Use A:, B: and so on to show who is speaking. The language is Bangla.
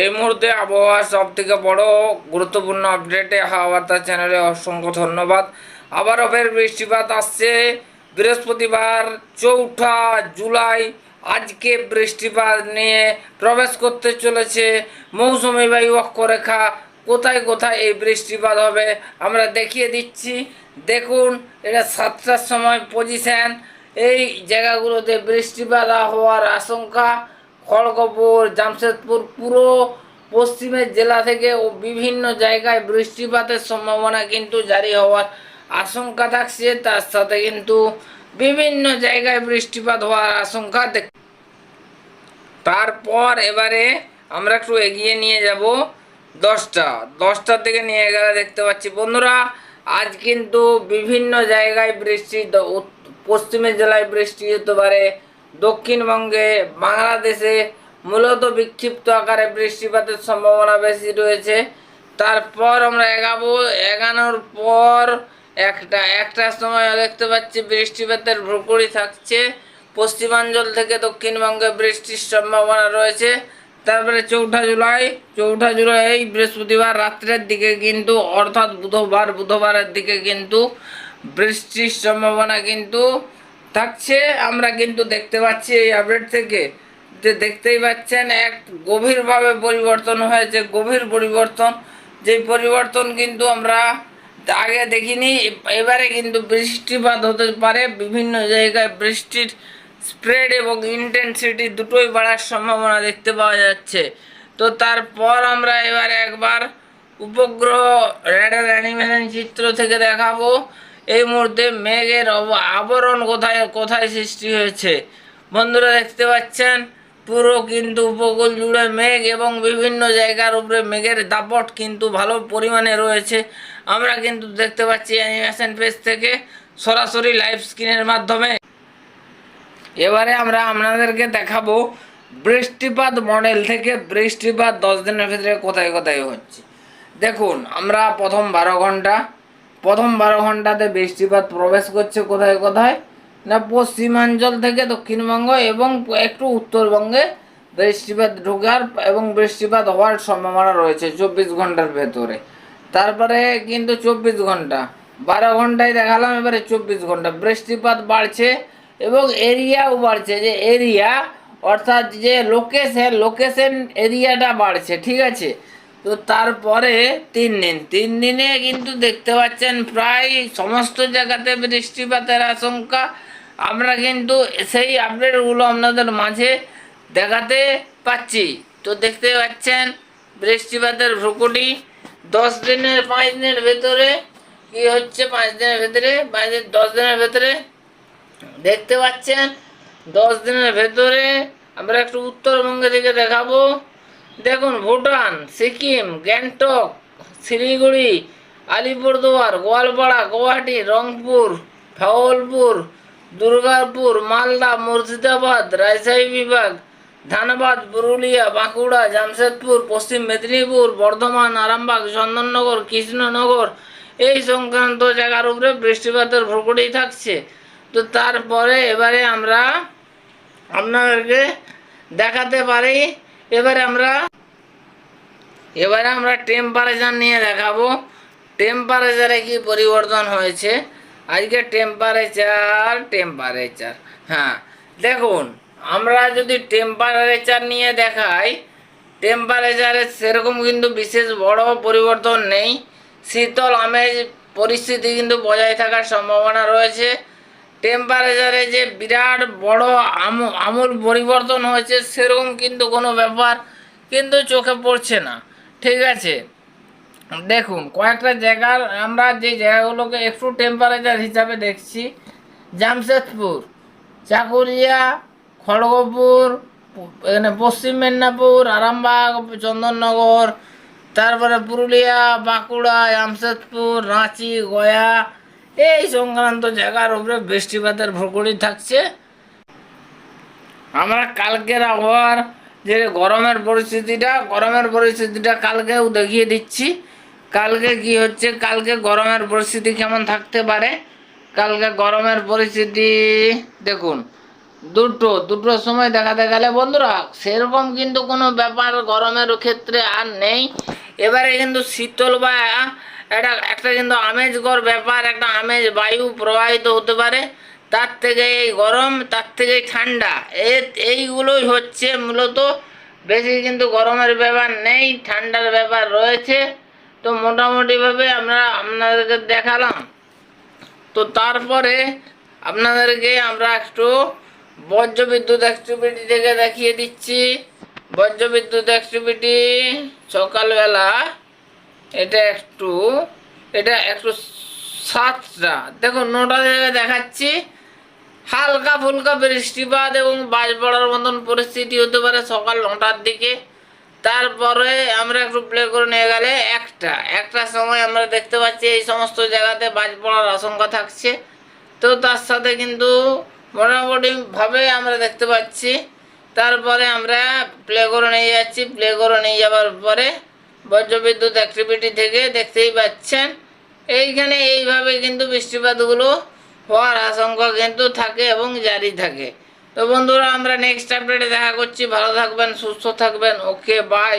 A: এই মুহূর্তে আবহাওয়ার সব থেকে বড় গুরুত্বপূর্ণ আপডেটে হাওয়াবার্তা চ্যানেলে অসংখ্য ধন্যবাদ। আবারও ফের বৃষ্টিপাত আসছে। বৃহস্পতিবার চৌঠা জুলাই আজকে বৃষ্টিপাত নিয়ে প্রবেশ করতে চলেছে। মৌসুমি বায়ু অক্ষরেখা, কোথায় কোথায় এই বৃষ্টিপাত হবে আমরা দেখিয়ে দিচ্ছি। দেখুন, এটা সাতটার সময় পজিশন এই জায়গাগুলোতে বৃষ্টিপাত হওয়ার আশঙ্কা। খড়গপুর, জামশেদপুর, পুরো পশ্চিমের জেলা থেকে ও বিভিন্ন জায়গায় বৃষ্টিপাতের সম্ভাবনা কিন্তু জারি হওয়ার আশঙ্কা থাকছে। তার সাথে কিন্তু বিভিন্ন জায়গায় বৃষ্টিপাত হওয়ার আশঙ্কা তারপর এবারে আমরা একটু এগিয়ে নিয়ে যাব দশটা। দশটার থেকে নিয়ে গেলে দেখতে পাচ্ছি, বন্ধুরা, আজ কিন্তু বিভিন্ন জায়গায় বৃষ্টি পশ্চিমের জেলায় বৃষ্টি হতে পারে দক্ষিণবঙ্গে বাংলাদেশে মূলত বিক্ষিপ্ত আকারে বৃষ্টিপাতের সম্ভাবনা বেশি রয়েছে। তারপর আমরা এগাবো, এগানোর পর একটা একটার সময় দেখতে পাচ্ছি বৃষ্টিপাতের ভ্রুকুড়ি থাকছে। পশ্চিমাঞ্চল থেকে দক্ষিণবঙ্গে বৃষ্টির সম্ভাবনা রয়েছে। তারপরে চৌঠা জুলাই চৌঠা জুলাই এই বৃহস্পতিবার রাত্রের দিকে কিন্তু, অর্থাৎ বুধবার, বুধবারের দিকে কিন্তু বৃষ্টির সম্ভাবনা কিন্তু থাকছে আমরা কিন্তু দেখতে পাচ্ছি এই আপডেট থেকে যে দেখতেই পাচ্ছেন এক গভীরভাবে পরিবর্তন হয়েছে, গভীর পরিবর্তন। যে পরিবর্তন কিন্তু আমরা আগে দেখিনি, এবারে কিন্তু বৃষ্টিপাত হতে পারে, বিভিন্ন জায়গায় বৃষ্টির স্প্রেড এবং ইন্টেন্সিটি দুটোই বাড়ার সম্ভাবনা দেখতে পাওয়া যাচ্ছে। তো তারপর আমরা এবারে একবার উপগ্রহ রেডার অ্যানিমেশন চিত্র থেকে দেখাবো। এই মুহূর্তে মেঘের আবরণ কোথায় কোথায় সৃষ্টি হয়েছে? বন্ধুরা দেখতে পাচ্ছেন, পুরো কিন্তু উপকূল জুড়ে মেঘ এবং বিভিন্ন জায়গার উপরে মেঘের দাপট কিন্তু ভালো পরিমাণে রয়েছে। আমরা কিন্তু দেখতে পাচ্ছি অ্যানিমেশন পেজ থেকে সরাসরি লাইভ স্ক্রিনের মাধ্যমে। এবারে আমরা আপনাদেরকে দেখাবো বৃষ্টিপাত মডেল থেকে বৃষ্টিপাত দশ দিনের ভিতরে কোথায় কোথায় হচ্ছে। দেখুন, আমরা প্রথম বারো ঘণ্টা প্রথম বারো ঘন্টাতে বৃষ্টিপাত প্রবেশ করছে কোথায় কোথায়? না, পশ্চিমাঞ্চল থেকে দক্ষিণবঙ্গ এবং একটু উত্তরবঙ্গে বৃষ্টিপাত ঢোকার এবং বৃষ্টিপাত হওয়ার সম্ভাবনা রয়েছে চব্বিশ ঘণ্টার ভেতরে। তারপরে কিন্তু চব্বিশ ঘণ্টা। বারো ঘন্টায় দেখালাম, এবারে চব্বিশ ঘণ্টা। বৃষ্টিপাত বাড়ছে এবং এরিয়াও বাড়ছে। যে এরিয়া, অর্থাৎ যে লোকেশন লোকেশন এরিয়াটা বাড়ছে, ঠিক আছে? তো তারপরে তিন দিন, তিন দিনে কিন্তু দেখতে পাচ্ছেন প্রায় সমস্ত জায়গাতে বৃষ্টিপাতের আশঙ্কা। আমরা কিন্তু সেই আপডেটগুলো আপনাদের মাঝে দেখাতে পাচ্ছি। তো দেখতে পাচ্ছেন বৃষ্টিপাতের ভ্রুকুটি, দশ দিনের, পাঁচ দিনের ভেতরে, কি হচ্ছে পাঁচ দিনের ভেতরে, পাঁচ দিন, দশ দিনের ভেতরে? দেখতে পাচ্ছেন, দশ দিনের ভেতরে আমরা একটু উত্তরবঙ্গে থেকে দেখাবো। দেখুন, ভুটান, সিকিম, গ্যাংটক, শিলিগুড়ি, আলিপুরদুয়ার, গোয়ালপাড়া, গুয়াহাটি, রংপুর, ভাগলপুর, দুর্গাপুর, মালদা, মুর্শিদাবাদ, রাজশাহী বিভাগ, ধানবাদ, পুরুলিয়া, বাঁকুড়া, জামশেদপুর, পশ্চিম মেদিনীপুর, বর্ধমান, আরামবাগ, চন্দননগর, কৃষ্ণনগর। এই সংক্রান্ত জায়গার উপরে বৃষ্টিপাতের ভ্রুকুটি থাকছে। তো তারপরে এবারে আমরা আপনাদেরকে দেখাতে পারি এবারে আমরা এবারে আমরা টেম্পারেচার নিয়ে দেখাবো। টেম্পারেচারে কি পরিবর্তন হয়েছে? আজকে টেম্পারেচার টেম্পারেচার হ্যাঁ দেখুন, আমরা যদি টেম্পারেচার নিয়ে দেখাই টেম্পারেচারে সেরকম কিন্তু বিশেষ বড় পরিবর্তন নেই। শীতল আমেজ পরিস্থিতি কিন্তু বজায় থাকার সম্ভাবনা রয়েছে। টেম্পারেচারে যে বিরাট বড় আম- আমূল পরিবর্তন হয়েছে, সেরকম কিন্তু কোনো ব্যাপার কিন্তু চোখে পড়ছে না। ঠিক আছে? দেখুন, কয়েকটা জায়গার আমরা যে জায়গাগুলোকে একটু টেম্পারেচার হিসাবে দেখছি, জামশেদপুর, চাকুরিয়া, খড়গপুর, এখানে পশ্চিম মেদিনীপুর, আরামবাগ, চন্দননগর, তারপরে পুরুলিয়া, বাঁকুড়া, জামশেদপুর, রাঁচি, গয়া এই সংক্রান্ত জায়গার উপরে বৃষ্টিপাতের ভ্রুকুড়ি থাকছে। আমরা কালকের আবহাওয়ার যে গরমের পরিস্থিতিটা গরমের পরিস্থিতিটা কালকেও দেখিয়ে দিচ্ছি। কালকে কি হচ্ছে? কালকে গরমের পরিস্থিতি কেমন থাকতে পারে? কালকে গরমের পরিস্থিতি, দেখুন, দুটো দুটোর সময় দেখাতে গেলে বন্ধুরা, সেরকম কিন্তু কোনো ব্যাপার গরমের ক্ষেত্রে আর নেই। এবারে কিন্তু শীতল বা একটা একটা কিন্তু আমেজকর ব্যাপার, একটা আমেজ বায়ু প্রবাহিত হতে পারে। তার থেকে এই গরম, তার থেকে ঠান্ডা, এ, এইগুলোই হচ্ছে মূলত। বেশি কিন্তু গরমের ব্যাপার নেই, ঠান্ডার ব্যাপার রয়েছে। তো মোটামুটিভাবে আমরা আপনাদেরকে দেখালাম। তো তারপরে আপনাদেরকে আমরা একটু বজ্রবিদ্যুৎ অ্যাক্টিভিটি থেকে দেখিয়ে দিচ্ছি। বজ্রবিদ্যুৎ অ্যাক্টিভিটি সকালবেলা এটা একটু এটা একটু সাতটা। দেখো, নটা জায়গায় দেখাচ্ছি। হালকা ফুলকা বৃষ্টিপাত এবং বাজ পড়ার মতন পরিস্থিতি হতে পারে সকাল নটার দিকে। তারপরে আমরা একটু প্লে করে নিয়ে গেলে একটা। একটার সময় আমরা দেখতে পাচ্ছি এই সমস্ত জায়গাতে বাজ পড়ার আশঙ্কা থাকছে। তো তার সাথে কিন্তু মোটামুটিভাবে আমরা দেখতে পাচ্ছি। তারপরে আমরা প্লে করে নিয়ে যাচ্ছি। প্লে করে নিয়ে যাওয়ার পরে বজ্রবিদ্যুৎ অ্যাক্টিভিটি থেকে দেখতেই পাচ্ছেন। এইখানে এইভাবে কিন্তু বৃষ্টিপাতগুলো হওয়ার আশঙ্কা কিন্তু থাকে এবং জারি থাকে। তো বন্ধুরা, আমরা নেক্সট আপডেটে দেখা করছি। ভালো থাকবেন, সুস্থ থাকবেন। Okay bye